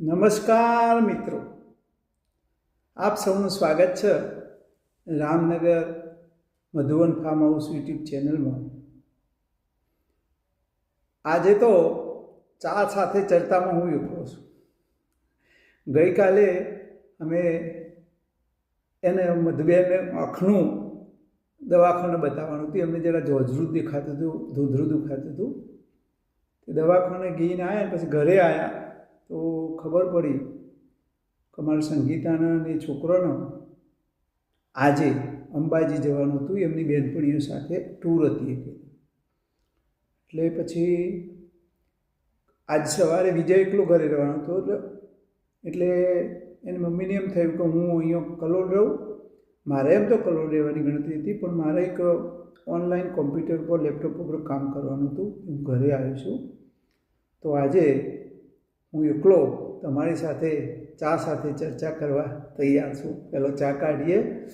નમસ્કાર મિત્રો. આપ સૌનું સ્વાગત છે Ramnagar Madhuvan farm house YouTube ચેનલમાં. આજે તો ચા સાથે ચર્ચામાં હું એકલો છું. ગઈકાલે અમે એને મધુબેનને આંખનું દવાખાને બતાવવાનું હતું. એમને જરા જોજરું દેખાતું હતું, ધૂધરું દુખાતું હતું. તે દવાખાને ગઈને આવ્યા પછી ઘરે આવ્યા તો ખબર પડી કે મારા સંગીતાના અને છોકરાનો આજે અંબાજી જવાનું હતું, એમની બહેનપણીઓ સાથે ટૂર હતી એટલે પછી આજ સવારે વિજય એકલો ઘરે રહેવાનો હતો, એટલે એટલે એની મમ્મીને એમ થયું કે હું અહીંયા કલોલ રહું. મારે એમ તો કલોલ રહેવાની ગણતરી હતી, પણ મારે એક ઓનલાઈન કોમ્પ્યુટર પર, લેપટોપ ઉપર કામ કરવાનું હતું. હું ઘરે આવ્યો છું. તો આજે હું એકલો તમારી સાથે ચા સાથે ચર્ચા કરવા તૈયાર છું. પહેલો ચા કાઢીએ.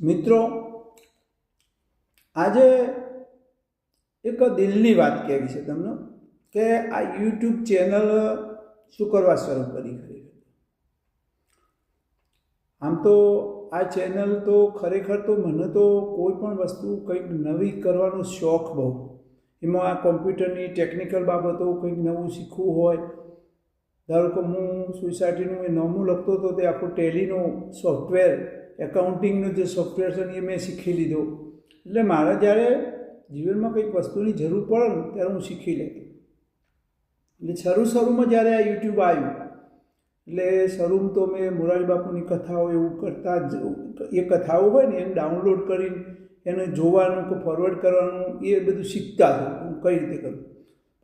મિત્રો, આજે એક દિલની વાત કહેવી છે તમને? કે આ યુટ્યુબ ચેનલ શું કરવા શરૂ કરી ખરી? આમ તો આ ચેનલ તો ખરેખર તો મને તો કોઈ પણ વસ્તુ કંઈક નવી કરવાનો શોખ બહુ. એમાં આ કોમ્પ્યુટરની ટેકનિકલ બાબતો કંઈક નવું શીખવું હોય. ધારો કે હું સોસાયટીનું એ નોમું લખતો હતો તે આખું ટેલીનું સોફ્ટવેર એકાઉન્ટિંગનો જે સોફ્ટવેર છે એ મેં શીખી લીધો. એટલે મારે જ્યારે જીવનમાં કંઈક વસ્તુની જરૂર પડે ને ત્યારે હું શીખી લેતો. એટલે શરૂ શરૂમાં જ્યારે આ યુટ્યુબ આવ્યું, એટલે શરૂમાં તો મેં મોરારી બાપુની કથાઓ એવું કરતા જ, એ કથાઓ હોય ને એને ડાઉનલોડ કરીને એને જોવાનું કે ફોરવર્ડ કરવાનું, એ બધું શીખતા હતા. હું કઈ રીતે કરું?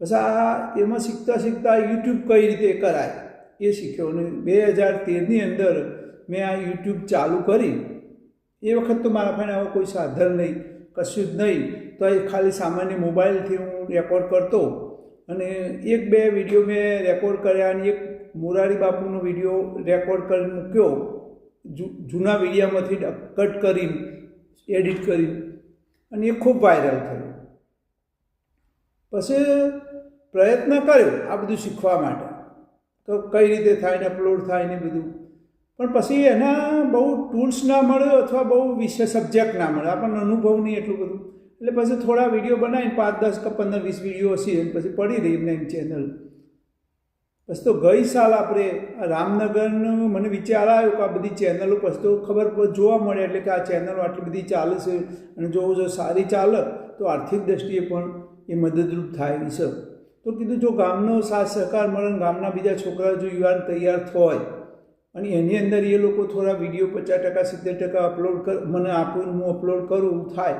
પછી આ એમાં શીખતા શીખતા યુટ્યુબ કઈ રીતે કરાય એ શીખ્યો. અને બે હજાર તેરની અંદર મેં આ યુટ્યુબ ચાલુ કરી. એ વખત તો મારા પાસે આવો કોઈ સાધન નહીં, કશું જ નહીં. તો એ ખાલી સામાન્ય મોબાઈલથી હું રેકોર્ડ કરતો અને એક બે વીડિયો મેં રેકોર્ડ કર્યા અને એક મોરારી બાપુનો વીડિયો રેકોર્ડ કરી મૂક્યો જૂના વિડીયામાંથી કટ કરીને, એડિટ કરી અને એ ખૂબ વાયરલ થયો. પછી પ્રયત્ન કર્યો આ બધું શીખવા માટે. તો કઈ રીતે થાય ને અપલોડ થાય ને બધું. પણ પછી એના બહુ ટૂલ્સ ના મળે અથવા બહુ વિશે સબ્જેક્ટ ના મળે. આપણને અનુભવ નહીં એટલું બધું. એટલે પછી થોડા વીડિયો બનાવીને પાંચ, દસ કે પંદર, વીસ વીડિયો હશે પછી પડી રહી એમને એમ ચેનલ પછી તો ગઈ સાલ આપણે રામનગરનું મને વિચાર આવ્યો કે આ બધી ચેનલો પછી તો ખબર જોવા મળે એટલે કે આ ચેનલો આટલી બધી ચાલે છે અને જો જો સારી ચાલે તો આર્થિક દ્રષ્ટિએ પણ એ મદદરૂપ થાય એવી છે. તો કીધું જો ગામનો સાથ સહકાર મળે ગામના બીજા છોકરા જો યુવાન તૈયાર થાય અને એની અંદર એ લોકો થોડા વીડિયો પચાસ ટકા, સિત્તેર ટકા અપલોડ કર, મને આપું હું અપલોડ કરું, થાય.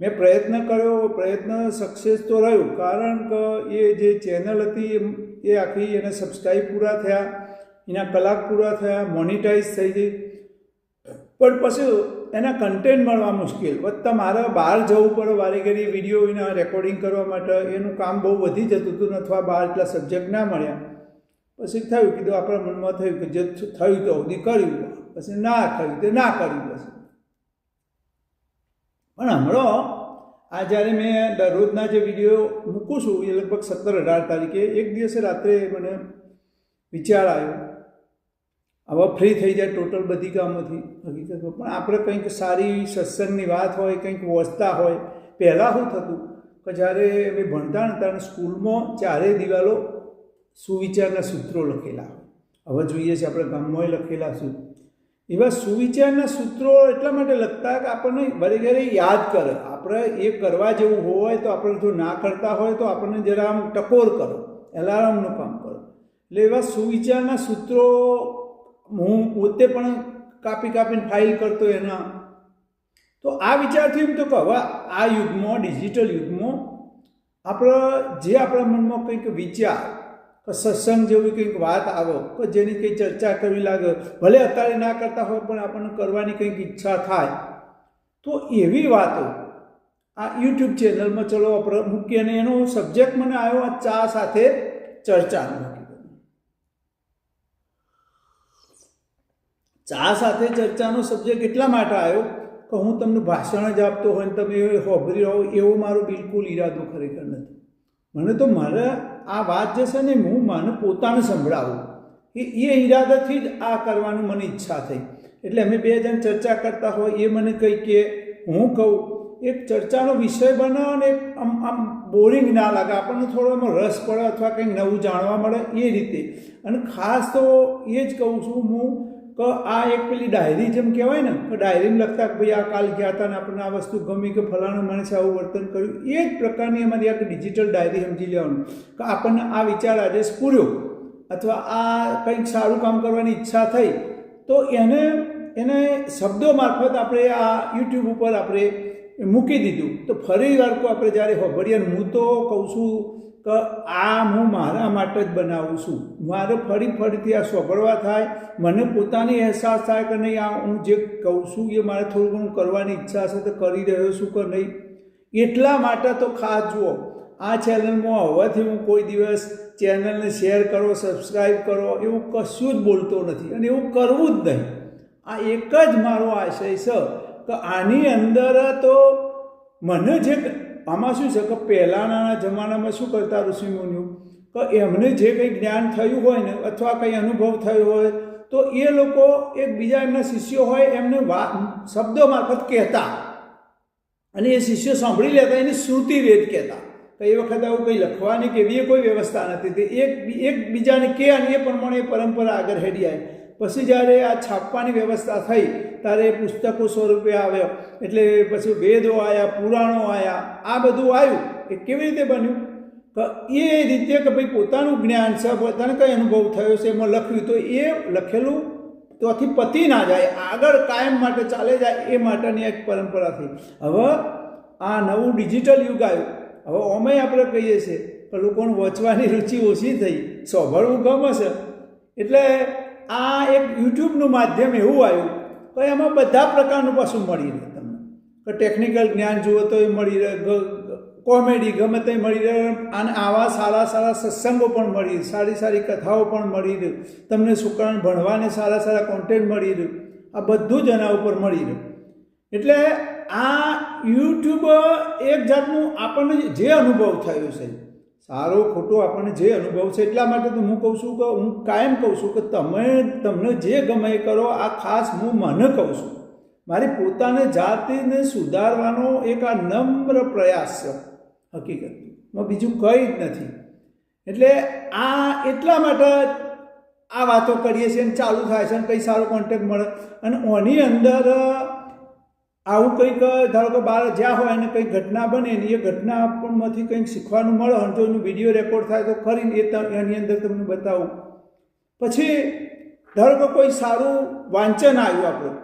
મેં પ્રયત્ન કર્યો, પ્રયત્ન સક્સેસ તો રહ્યો, કારણ કે એ જે ચેનલ હતી એ આખી એને સબસ્ક્રાઈબ પૂરા થયા, એના કલાક પૂરા થયા મોનિટાઈઝ થઈ ગઈ. પણ પછી એના કન્ટેન્ટ મળવા મુશ્કેલ. વત્તા મારે બહાર જવું પડે, વારે ઘડી વીડિયો એના રેકોર્ડિંગ કરવા માટે, એનું કામ બહુ વધી જતું હતું અથવા બહાર એટલા સબ્જેક્ટ ના મળ્યા. પછી થયું કીધું, આપણા મનમાં થયું કે જે થયું તો સુધી કર્યું પછી ના થયું તે ના કર્યું પછી. પણ હમણાં, આ જ્યારે મેં દરરોજના જે વીડિયો મૂકું છું, એ લગભગ સત્તર અઢાર તારીખે, એક દિવસે રાત્રે મને વિચાર આવ્યો આવા ફ્રી થઈ જાય ટોટલ બધી કામોથી. હકીકતમાં પણ આપણે કંઈક સારી સત્સંગની વાત હોય, કંઈક વસતા હોય, પહેલાં શું થતું? કે જ્યારે અમે ભણતા હતા સ્કૂલમાં ચારે દિવાલો સુવિચારના સૂત્રો લખેલા. હવે જોઈએ છે આપણે ગામમાં લખેલા શું. એવા સુવિચારના સૂત્રો એટલા માટે લખતા કે આપણને ઘરે ઘરે યાદ કરે. આપણે એ કરવા જેવું હોય તો આપણે જો ના કરતા હોય તો આપણને જરા આમ ટકોર કરો. એલાર્મનું કામ કરો. એટલે એવા સુવિચારના સૂત્રો હું પોતે પણ કાપી કાપીને ફાઇલ કરતો એના. તો આ વિચારથી એમ તો કે હવે આ યુગમાં ડિજિટલ યુગમાં, આપણે જે આપણા મનમાં કંઈક વિચાર સત્સંગ જેવી કંઈક વાત આવો, કે જેની કંઈ ચર્ચા કરવી લાગે, ભલે અત્યારે ના કરતા હોય, પણ આપણને કરવાની કંઈક ઈચ્છા થાય. તો એવી વાતો આ યુટ્યુબ ચેનલમાં ચલો મૂકી અને એનો સબ્જેક્ટ મને આવ્યો આ ચા સાથે ચર્ચાનો ચા સાથે ચર્ચાનો સબ્જેક્ટ એટલા માટે આવ્યો કે હું તમને ભાષણ જ આપતો હોય ને તમે હોભરી રહો, એવો મારો બિલકુલ ઈરાદો ખરેખર નથી. મને તો મારે આ વાત જે છે ને હું મને પોતાને સંભળાવું. એ એ ઈરાદાથી જ આ કરવાનું મને ઈચ્છા થઈ. એટલે અમે બે જણ ચર્ચા કરતા હોય એ મને કહી કે હું કહું, એક ચર્ચાનો વિષય બનાવો ને આમ આમ બોરિંગ ના લાગે, આપણને થોડો એમાં રસ પડે અથવા કંઈક નવું જાણવા મળે એ રીતે. અને ખાસ તો એ જ કહું છું, હું કે આ એક પેલી ડાયરી જેમ કહેવાય ને, તો ડાયરીમાં લખતા કે ભાઈ આ કાલ ગયા હતા ને આપણને આ વસ્તુ ગમી કે ફલાણા માણસે આવું વર્તન કર્યું, એ જ પ્રકારની અમારી એક ડિજિટલ ડાયરી સમજી લેવાનું. કે આપણને આ વિચાર આજે સ્ફૂર્યો અથવા આ કંઈક સારું કામ કરવાની ઈચ્છા થઈ, તો એને એને શબ્દો મારફત આપણે આ યુટ્યુબ ઉપર આપણે મૂકી દીધું. તો ફરી વાર આપણે જ્યારે હોભળીએ હું તો કહું છું કે આ હું મારા માટે જ બનાવું છું. મારે ફરી ફરીથી આ સાંભળવા થાય. મને પોતાની અહેસાસ થાય કે નહીં, આ હું જે કહું છું એ મારે થોડું ઘણું કરવાની ઈચ્છા છે તો કરી રહ્યો છું કે નહીં? એટલા માટે તો ખાસ જુઓ, આ ચેનલમાં હોવાથી હું કોઈ દિવસ ચેનલને શેર કરો સબસ્ક્રાઈબ કરો, એવું કશું જ બોલતો નથી અને એવું કરવું જ નહીં. આ એક જ મારો આશય છે કે આની અંદર તો મને જે આમાં શું છે કે પહેલાંના જમાનામાં શું કરતા ઋષિમુનિઓ? કે એમને જે કંઈ જ્ઞાન થયું હોય ને, અથવા કંઈ અનુભવ થયો હોય, તો એ લોકો એકબીજા એમના શિષ્યો હોય, એમને વા, શબ્દો મારફત કહેતા. અને એ શિષ્યો સાંભળી લેતા, એને શ્રુતિ વેદ કહેતા. તો એ વખતે આવું કંઈ લખવાની કે એવી કોઈ વ્યવસ્થા નથી. તે એક એકબીજાને કે અને એ પ્રમાણે પરંપરા આગળ હેડી આવી. પછી જ્યારે આ છાપવાની વ્યવસ્થા થઈ, ત્યારે પુસ્તકો સ્વરૂપે આવ્યો. એટલે પછી વેદો આવ્યા પુરાણો આવ્યા આ બધું આવ્યું. એ કેવી રીતે બન્યું? એ રીતે કે ભાઈ પોતાનું જ્ઞાન છે, પોતાને કંઈ અનુભવ થયો છે, એમાં લખ્યું તો એ લખેલું તોથી પતી ના જાય. આગળ કાયમ માટે ચાલે જાય, એ માટેની એક પરંપરા થઈ હવે આ નવું ડિજિટલ યુગ આવ્યું. હવે અમેય આપણે કહીએ છીએ કે લોકોને વાંચવાની રુચિ ઓછી થઈ. સાંભળવું ગમે છે. એટલે આ એક યુટ્યુબનું માધ્યમ એવું આવ્યું તો એમાં બધા પ્રકારનું પાછું મળી રહે તમને. ટેકનિકલ જ્ઞાન જુઓ તો એ મળી રહે કોમેડી ગમે તે મળી રહે, અને આવા સારા સારા સત્સંગો પણ મળી સારી સારી કથાઓ પણ મળી રહી. તમને છોકરાને ભણવાને સારા સારા કોન્ટેન્ટ મળી રહ્યું આ બધું જ એના ઉપર મળી રહ્યું એટલે આ યુટ્યુબ એક જાતનું આપણને જે અનુભવ થયો છે સારો, ખોટો આપણને જે અનુભવ છે એટલા માટે તો હું કહું છું કે, હું કાયમ કહું છું કે તમે, તમને જે ગમે કરો, આ ખાસ હું મને કહું છું. મારી પોતાને જાતિને સુધારવાનો એક આ નમ્ર પ્રયાસ છે હકીકતમાં બીજું કંઈ જ નથી. એટલે આ એટલા માટે આ વાતો કરીએ છીએ અને ચાલુ થાય છે અને કંઈ સારો કોન્ટેક્ટ મળે. અને ઓની અંદર આવું કંઈક, ધારો કે બહાર જ્યાં હોય અને કંઈક ઘટના બને ને એ ઘટના માંથી કંઈક શીખવાનું મળે અને જો એનું વીડિયો રેકોર્ડ થાય તો ખરી એ એની અંદર તમને બતાવું. પછી, ધારો કે કોઈ સારું વાંચન આવ્યું આપણું,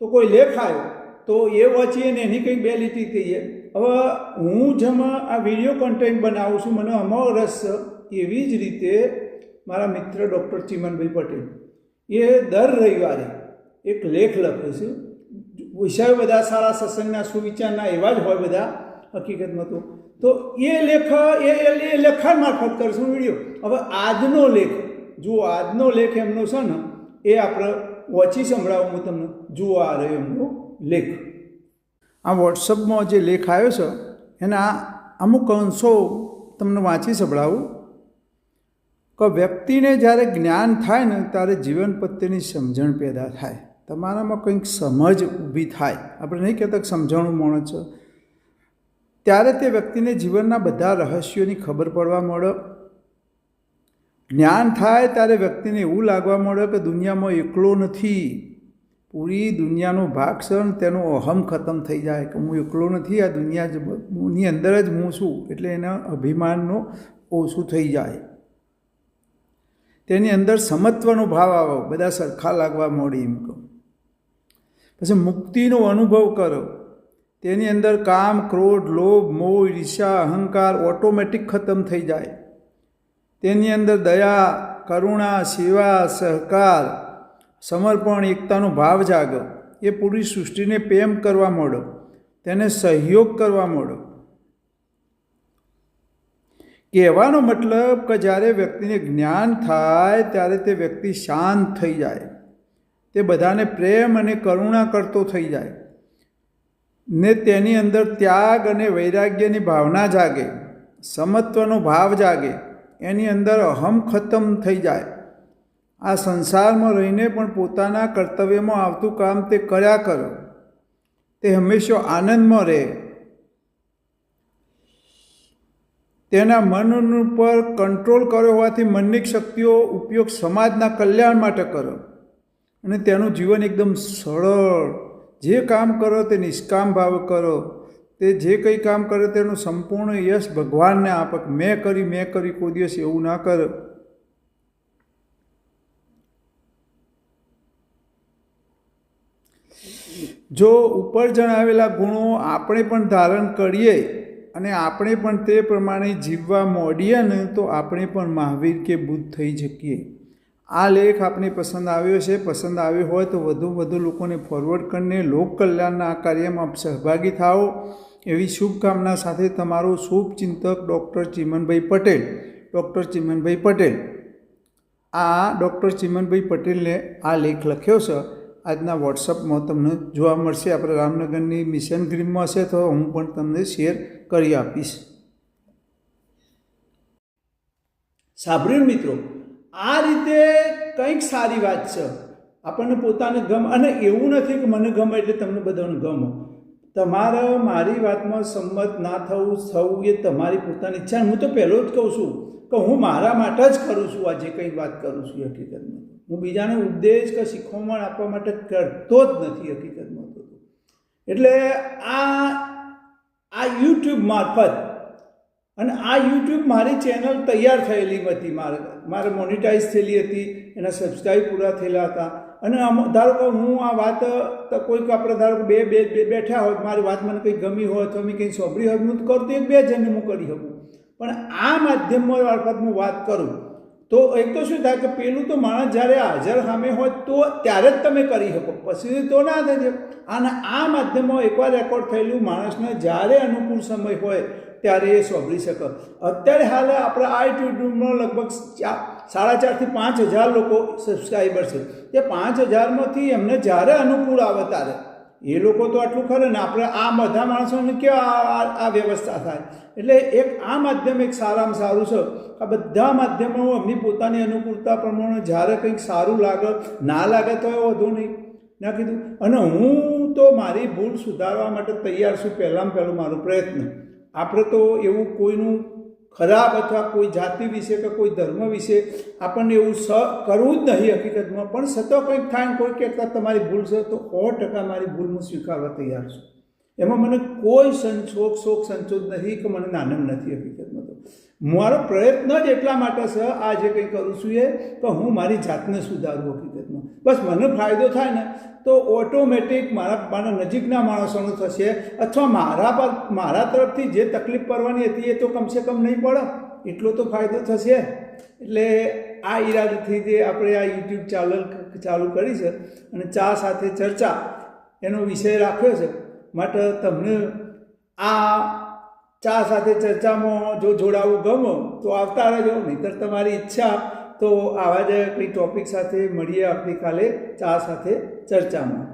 તો કોઈ લેખ આવ્યો, તો એ વાંચીએ ને એની કંઈક બે લીટી કહીએ હવે હું જેમાં આ વીડિયો કન્ટેન્ટ બનાવું છું, મને અમારો રસ એવી જ રીતે મારા મિત્ર ડૉક્ટર ચિમનભાઈ પટેલ, એ દર રવિવારે એક લેખ લખે છે વિષયો બધા સારા સત્સંગના સુવિચારના એવા જ હોય બધા હકીકતમાં તો. તો એ લેખ, એ એ લેખન મારફત કરશું વીડિયો. હવે આજનો લેખ, જુઓ આજનો લેખ એમનો છે ને, એ આપણે વાંચી સંભળાવું હું તમને. જુઓ આ રહ્યો એમનો લેખ. આ વોટ્સઅપમાં જે લેખ આવ્યો છે, એના અમુક અંશો તમને વાંચી સંભળાવું. કે વ્યક્તિને જ્યારે જ્ઞાન થાય ને, ત્યારે જીવન પ્રત્યેની સમજણ પેદા થાય. તમારામાં કંઈક સમજ ઊભી થાય. આપણે નહીં કહેતા સમજણું મળે છે. ત્યારે તે વ્યક્તિને જીવનના બધા રહસ્યોની ખબર પડવા મળે. જ્ઞાન થાય ત્યારે વ્યક્તિને એવું લાગવા મળે કે દુનિયામાં એકલો નથી. પૂરી દુનિયાનો ભાગ છે તેનો અહમ ખતમ થઈ જાય કે હું એકલો નથી, આ દુનિયા ની અંદર જ હું છું. એટલે એના અભિમાનનો ઓછું થઈ જાય. તેની અંદર સમત્વનો ભાવ આવે, બધા સરખા લાગવા મળે એમ કહું. પછી મુક્તિનો અનુભવ કરો. તેની અંદર કામ, ક્રોધ, લોભ, મોહ ઈર્ષા અહંકાર ઓટોમેટિક ખતમ થઈ જાય. તેની અંદર દયા, કરુણા, સેવા, સહકાર, સમર્પણ, એકતાનો ભાવ જાગો. એ પૂરી સૃષ્ટિને પ્રેમ કરવા માંડો તેને સહયોગ કરવા માંડો કહેવાનો મતલબ કે જ્યારે વ્યક્તિને જ્ઞાન થાય, ત્યારે તે વ્યક્તિ શાંત થઈ જાય. તે બધાને પ્રેમ અને કરુણા કરતો થઈ જાય. ને તેની અંદર ત્યાગ અને વૈરાગ્યની ભાવના જાગે, સમત્વનો ભાવ જાગે, એની અંદર અહમ ખતમ થઈ જાય. આ સંસારમાં રહીને પણ પોતાના કર્તવ્યમાં આવતું કામ તે કર્યા કરો. તે હંમેશા આનંદમાં રહે. તેના મન ઉપર કંટ્રોલ કર્યો હોવાથી મનની શક્તિઓ ઉપયોગ સમાજના કલ્યાણ માટે કરો. અને તેનું જીવન એકદમ સરળ. જે કામ કરો તે નિષ્કામ ભાવ કરો. તે જે કંઈ કામ કરે તેનું સંપૂર્ણ યશ ભગવાનને આપક મેં કરી મેં કરી, કોઈ દિવસ એવું ના કર. જો ઉપર જણાવેલા ગુણો આપણે પણ ધારણ કરીએ અને આપણે પણ તે પ્રમાણે જીવવા મોડીએ ને તો આપણે પણ મહાવીર કે બુદ્ધ થઈ શકીએ. આ લેખ આપને પસંદ આવ્યો છે. પસંદ આવ્યો હોય તો વધુ વધુ લોકોને ફોરવર્ડ કરીને લોક કલ્યાણના આ કાર્યમાં સહભાગી થાઓ. એવી શુભકામના સાથે તમારો શુભ ચિંતક ડૉક્ટર ચિમનભાઈ પટેલ, ડૉક્ટર ચિમનભાઈ પટેલ. આ ડૉક્ટર ચિમનભાઈ પટેલને આ લેખ લખ્યો છે. આજના વોટ્સઅપમાં તમને જોવા મળશે. આપણે રામનગરની મિશન ગ્રીનમાં હશે તો હું પણ તમને શેર કરી આપીશ. સાંભળ્યું મિત્રો? આ રીતે કંઈક સારી વાત છે. આપણને પોતાને ગમ, અને એવું નથી કે મને ગમે એટલે તમને બધાને ગમો. તમારે મારી વાતમાં સંમત ના થવું થવું એ તમારી પોતાની ઈચ્છા. હું તો પહેલો જ કહું છું કે હું મારા માટે જ કરું છું આ જે કંઈ વાત કરું છું હકીકતમાં. હું બીજાને ઉપદેશ કે શીખવણ આપવા માટે કરતો જ નથી હકીકતમાં એટલે આ આ યુટ્યુબ મારફત અને આ યુટ્યુબ મારી ચેનલ તૈયાર થયેલી હતી. મારે મારે મોનિટાઈઝ થયેલી હતી, એના સબસ્ક્રાઈબ પૂરા થયેલા હતા. અને ધારો કે હું આ વાત કોઈક આપણે ધારો કે બે બે બે બેઠા હોય મારી વાત મને કંઈ ગમી હોય તો મેં કંઈ સોંભળી હોય હું કરતો એક બે જણને હું કરી શકું. પણ આ માધ્યમમાં મારફત હું વાત કરું, તો એક તો શું થાય કે પેલું તો માણસ જ્યારે હાજર સામે હોય, તો ત્યારે જ તમે કરી શકો. પછી તો ના થાય. અને આ માધ્યમમાં એકવાર રેકોર્ડ થયેલું માણસને જ્યારે અનુકૂળ સમય હોય ત્યારે એ સાંભળી શકે. અત્યારે હાલ આપણે આ યુટ્યુબમાં લગભગ ચાર સાડા ચારથી પાંચ હજાર લોકો સબસ્ક્રાઈબર છે. તે પાંચ હજારમાંથી એમને જ્યારે અનુકૂળ આવે ત્યારે. એ લોકો તો આટલું ખરે ને આપણે આ બધા માણસોને કેવા આ- વ્યવસ્થા થાય? એટલે એક આ માધ્યમ એક સારામાં સારું છે. આ બધા માધ્યમો એમની પોતાની અનુકૂળતા પ્રમાણે જ્યારે કંઈક સારું લાગે, ના લાગે તો એ વધુ નહીં. ના કીધું, અને હું તો મારી ભૂલ સુધારવા માટે તૈયાર છું પહેલાં પહેલું મારો પ્રયત્ન. આપણે તો એવું કોઈનું ખરાબ અથવા કોઈ જાતિ વિશે કે કોઈ ધર્મ વિશે આપણને એવું સ કરવું જ નહીં હકીકતમાં, પણ સતો કંઈક થાય કોઈ કહેતા તમારી ભૂલ છે, તો સો ટકા મારી ભૂલ હું સ્વીકારવા તૈયાર છું. એમાં મને કોઈ સંશોક, શોક સંશોધ નથી કે મને આનંદ નથી હકીકતમાં તો. મારો પ્રયત્ન જ એટલા માટે છે, આ જે કંઈ કરું છું એ, તો હું મારી જાતને સુધારું હકીકતમાં બસ મને ફાયદો થાય ને, તો ઓટોમેટિક મારા મારા નજીકના માણસોનો થશે, અથવા મારા પર, મારા તરફથી જે તકલીફ પડવાની હતી એ તો કમસે કમ નહીં પડે. એટલો તો ફાયદો થશે. એટલે આ ઈરાદથી જે આપણે આ યુટ્યુબ ચાલુ ચાલુ કરી છે, અને ચા સાથે ચર્ચા, એનો વિષય રાખ્યો છે. માટે તમને આ ચા સાથે ચર્ચામાં જો જોડાવું ગમો, તો આવતા રહેજો. નહીંતર તમારી ઈચ્છા, તો આવા જ કંઈ ટોપિક સાથે મળીએ આવતીકાલે ચા સાથે ચર્ચામાં.